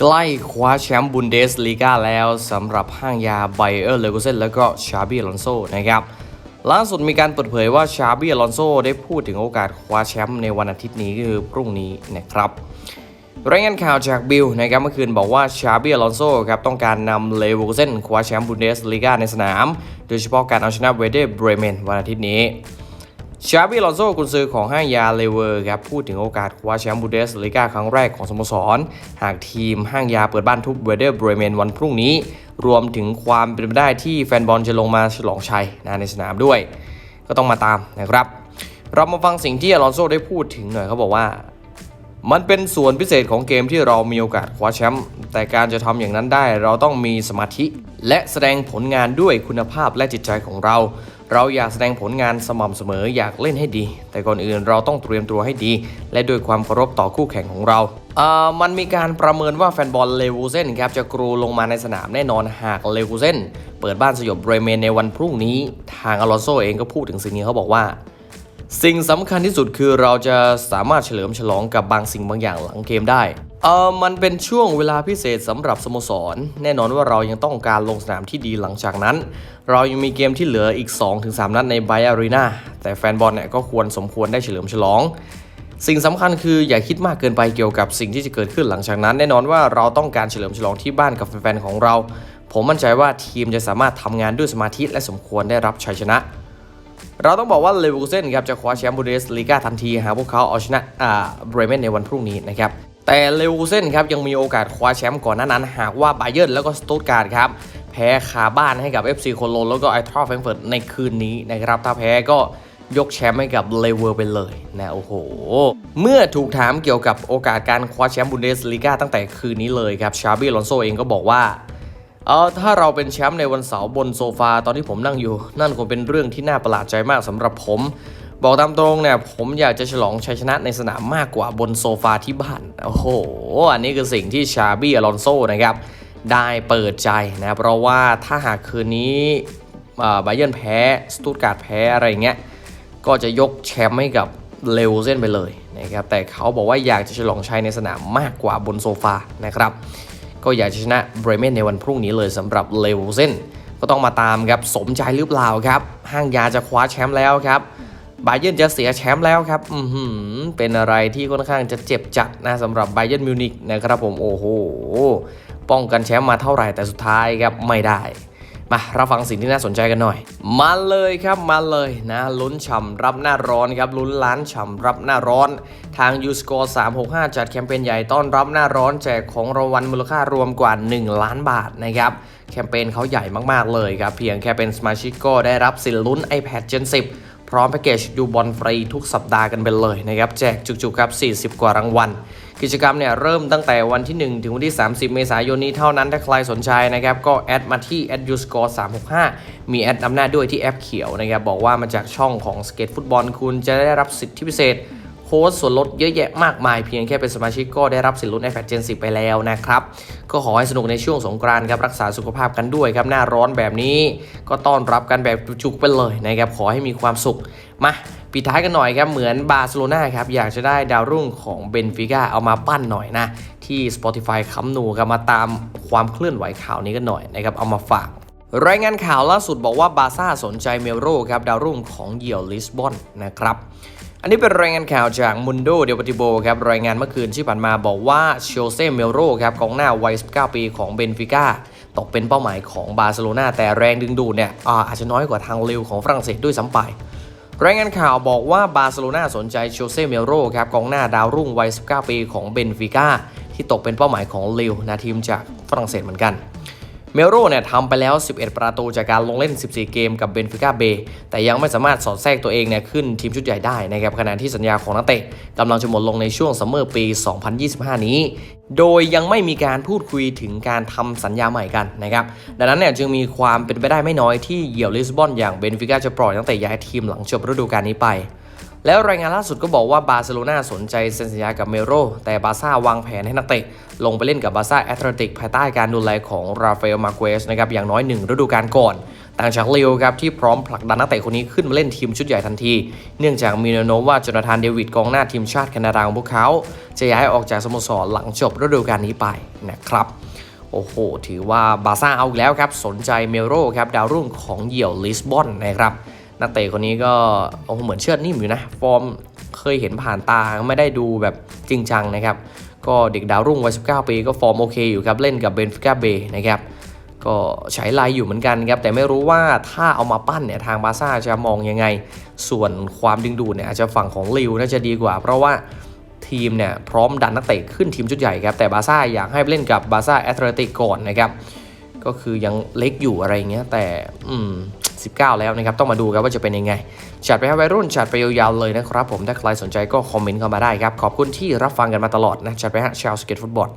ใกล้คว้าแชมป์บุนเดสลีกาแล้วสำหรับห้างยาไบเออร์เลโกเซนแล้วก็ชาบีอลอนโซนะครับล่าสุดมีการเปิดเผยว่าชาบีอลอนโซได้พูดถึงโอกาสคว้าแชมป์ในวันอาทิตย์นี้คือพรุ่งนี้นะครับรายงานข่าวจากบิลนะครับเมื่อคืนบอกว่าชาบีอลอนโซครับต้องการนำเลเวอร์เซนคว้าแชมป์บุนเดสลีกาในสนาม โดยเฉพาะการเอาชนะเวเดอร์เบรเมนวันอาทิตย์นี้ ชาบีลอนโซกุนซือของห้างยาเลเวอร์ครับพูดถึงโอกาสคว้าแชมป์บูเดสลีกาครั้งแรกของสโมสร หากทีมห้างยาเปิดบ้านทุบเวเดอร์เบรเมนวันพรุ่งนี้ รวมถึงความเป็นไปได้ที่แฟนบอลจะลงมาฉลองชัยนะในสนามด้วย ก็ต้องมาตามนะครับ เรามาฟังสิ่งที่อลอนโซได้พูดถึงหน่อยเขาบอกว่า มันเป็นส่วนพิเศษของเกมที่เรามีโอกาสคว้าแชมป์แต่การจะทำอย่างนั้นได้เราต้องมีสมาธิ และแสดงผลงานด้วยคุณภาพและจิตใจของเรา เราอยากแสดงผลงานสม่ำเสมออยากเล่นให้ดี แต่ก่อนอื่นเราต้องเตรียมตัวให้ดี และด้วยความเคารพต่อคู่แข่งของเราเอ่อมันมีการประเมินว่าแฟนบอลเลวูเซนครับจะกรูลงมาในสนามแน่นอนหากเลวูเซนเปิดบ้านสยบเบรเมนในวันพรุ่งนี้ ทางอลอนโซเองก็พูดถึงสิ่งนี้เขาบอกว่า สิ่งสำคัญที่สุดคือเราจะสามารถเฉลิมฉลองกับบางสิ่งบางอย่างหลังเกมได้เออมันเป็นช่วงเวลาพิเศษสำหรับสโมสร แน่นอนว่าเรายังต้องการลงสนามที่ดีหลังจากนั้น เรายังมีเกมที่เหลืออีก 2-3 นัดในไบอารีนาแต่แฟนบอลเนี่ยก็ควรสมควรได้เฉลิมฉลอง สิ่งสำคัญคืออย่าคิดมากเกินไปเกี่ยวกับสิ่งที่จะเกิดขึ้นหลังจากนั้น แน่นอนว่าเราต้องการเฉลิมฉลองที่บ้านกับแฟนๆของเรา ผมมั่นใจว่าทีมจะสามารถทำงานด้วยสมาธิและสมควรได้รับชัยชนะ เราต้องบอกว่าเลเวอร์เซนครับจะคว้าแชมป์บูเดสลีกาทันทีหากพวกเขาเอาชนะอ่าเบรเมนในวันพรุ่งนี้นะครับแต่เลเวอร์เซนครับยังมีโอกาสคว้าแชมป์ก่อนหน้านั้น หากว่าไบเย r ร์แล้วก็สตูตการ์ดครับแพ้คาบ้านให้กับ FC โคโลนแล้วก็ไอทรอแฟรงเฟิร์ตในคืนนี้นะครับถ้าแพ้ก็ยกแชมป์ให้กับเลเวอร์ไปเลยนะโอ้โห เมื่อถูกถามเกี่ยวกับโอกาสการคว้าแชมป์บุนเดสลีกาตั้งแต่คืนนี้เลยครับชาบี้ลอนโซเองก็บอกว่า เออถ้าเราเป็นแชมป์ในวันเสาร์บนโซฟาตอนที่ผมนั่งอยู่ นั่นคงเป็นเรื่องที่น่าประหลาดใจมากสำหรับผม บอกตามตรงเนี่ยผมอยากจะฉลองชัยชนะในสนามมากกว่าบนโซฟาที่บ้านโอ้โห อันนี้คือสิ่งที่ชาบี้อลอนโซนะครับได้เปิดใจนะเพราะว่าถ้าหากคืนนี้ไบเยนแพ้สตูตการ์ดแพ้อะไรเงี้ยก็จะยกแชมป์ให้กับเลวเซนไปเลยนะครับแต่เขาบอกว่าอยากจะฉลองชัยในสนามมากกว่าบนโซฟานะครับ ก็อยากชนะเบรเมนในวันพรุ่งนี้เลยสำหรับเลวเซนก็ต้องมาตามครับสมใจหรือเปล่าครับ ห้างยาจะคว้าแชมป์แล้วครับบาเยนจะเสียแชมป์แล้วครับอืเป็นอะไรที่ค่อนข้างจะเจ็บจัดนะสำหรับไบเยนมิวนิกนะครับผมโอ้โห ป้องกันแชมป์มาเท่าไหร่แต่สุดท้ายครับไม่ได้ มารับฟังสิ่งที่น่าสนใจกันหน่อย มาเลยครับมาเลยนะลุ้นฉ่ำรับหน้าร้อนครับลุ้นล้านฉ่ำรับหน้าร้อน ทาง u s c o r e 365 จัดแคมเปญใหญ่ต้อนรับหน้าร้อนแจกของรางวัลมูลค่ารวมกว่า 1 ล้านบาทนะครับแคมเปญเขาใหญ่มากๆเลยครับ เพียงแค่เป็นสมาชิกก็ได้รับสิทธิ์ลุ้น iPad Gen 10 พร้อมแพ็กเกจดูบอลฟรีทุกสัปดาห์กันไปเลยนะครับแจกจุกๆครับ 40 กว่ารางวัล กิจกรรมเนี่ยเริ่มตั้งแต่วันที่ 1 ถึงวันที่ 30 เมษายนนี้เท่านั้นถ้าใครสนใจนะครับ ก็แอดมาที่ a d u s c o r e 365 มีแอดอำนาจด้วยที่แอปเขียวนะครับ บอกว่ามาจากช่องของสเก็ตฟุตบอลคุณจะได้รับสิทธิพิเศษ โค้ดส่วนลดเยอะแยะมากมาย เพียงแค่เป็นสมาชิกก็ได้รับสิทธิ์ลุ้น iPad Gen 10 ไปแล้วนะครับ ก็ขอให้สนุกในช่วงสงกรานต์ครับรักษาสุขภาพกันด้วยครับ หน้าร้อนแบบนี้ก็ต้อนรับกันแบบจุกๆไปเลยนะครับขอให้มีความสุขมาปิดท้ายกันหน่อยครับเหมือนบาร์เซโลนาครับอยากจะได้ดาวรุ่งของเบนฟิก้าเอามาปั้นหน่อยนะ ที่ Spotify คัมนูครับมาตามความเคลื่อนไหวข่าวนี้กันหน่อยนะครับเอามาฝากรายงานข่าวล่าสุดบอกว่าบาร์ซ่าสนใจเมโรครับดาวรุ่งของเหยี่ยวลิสบอนนะครับ อันนี้เป็นรายงานข่าวจากมุนโดเดปติโบครับรายงานเมื่อคืนที่ผ่านมาบอกว่าเชลเซ่เมโรครับกองหน้าวัย 19 ปีของเบนฟิก้าตกเป็นเป้าหมายของบาร์เซโลนาแต่แรงดึงดูดเนี่ยอาอาจจะน้อยกว่าทางเลวของฝรั่งเศสด้วยซ้ำไปรายงานข่าวบอกว่าบาร์เซโลนาสนใจเชลเซ่เมโรครับกองหน้าดาวรุ่งวัย 19 ปีของเบนฟิก้าที่ตกเป็นเป้าหมายของเลวนะทีมจากฝรั่งเศสเหมือนกัน เมโรเนี่ยทำไปแล้ว 11 ประตูจากการลงเล่น 14 เกมกับเบนฟิก้าเบแต่ยังไม่สามารถสอดแทรกตัวเองเนี่ยขึ้นทีมชุดใหญ่ได้นะครับขณะที่สัญญาของนักเตะกำลังจะหมดลงในช่วงซัมเมอร์ปี 2025 นี้ โดยยังไม่มีการพูดคุยถึงการทำสัญญาใหม่กันนะครับดังนั้นเนี่ยจึงมีความเป็นไปได้ไม่น้อยที่เหยี่ยวลิสบอนอย่างเบนฟิก้าจะปล่อยนักเตะย้ายทีมหลังจบฤดูกาลนี้ไป แล้วรายงานล่าสุดก็บอกว่าบาร์เซโลนาสนใจเซ็นสัญญากับเมโร แต่บาร์ซ่าวางแผนให้นักเตะ ลงไปเล่นกับบาร์ซ่าแอตเลติกภายใต้การดูแลของราฟาเอลมาเกสนะครับอย่างน้อยหนึ่งฤดูกาลก่อนต่างจากเลวครับที่พร้อมผลักดันนักเตะคนนี้ขึ้นมาเล่นทีมชุดใหญ่ทันที เนื่องจากมีแนวโน้มว่าจนาธานเดวิดกองหน้าทีมชาติแคนาดาของพวกเขา จะย้ายออกจากสโมสรหลังจบฤดูกาลนี้ไปนะครับโอ้โห ถือว่าบาร์ซ่าเอาอีกแล้วครับ สนใจเมโรครับ ดาวรุ่งของเหยี่ยวลิสบอนนะครับ นักเตะคนนี้ก็โอ้โหเหมือนเชือดนิ่มอยู่นะ ฟอร์มเคยเห็นผ่านตาไม่ได้ดูแบบจริงจังนะครับ ก็เด็กดาวรุ่งวัย 19 ปีก็ฟอร์มโอเคอยู่ครับ เล่นกับเบนฟิก้าเบนะครับก็ใช้ลายอยู่เหมือนกันครับ แต่ไม่รู้ว่าถ้าเอามาปั้นเนี่ยทางบาซ่าจะมองยังไง ส่วนความดึงดูดเนี่ยอาจจะฝั่งของลิวน่าจะดีกว่า เพราะว่าทีมเนี่ยพร้อมดันนักเตะขึ้นทีมชุดใหญ่ครับ แต่บาซ่าอยากให้เล่นกับบาซ่าแอตเลติกก่อนนะครับ ก็คือยังเล็กอยู่อะไรเงี้ยแต่อืม 19 แล้วนะครับ ต้องมาดูครับว่าจะเป็นยังไง จัดไปให้วัยรุ่นจัดไปยาวๆเลยนะครับผมถ้าใครสนใจก็คอมเมนต์เข้ามาได้ครับ ขอบคุณที่รับฟังกันมาตลอดนะจัดไปฮะชาวสเก็ตฟุตบอล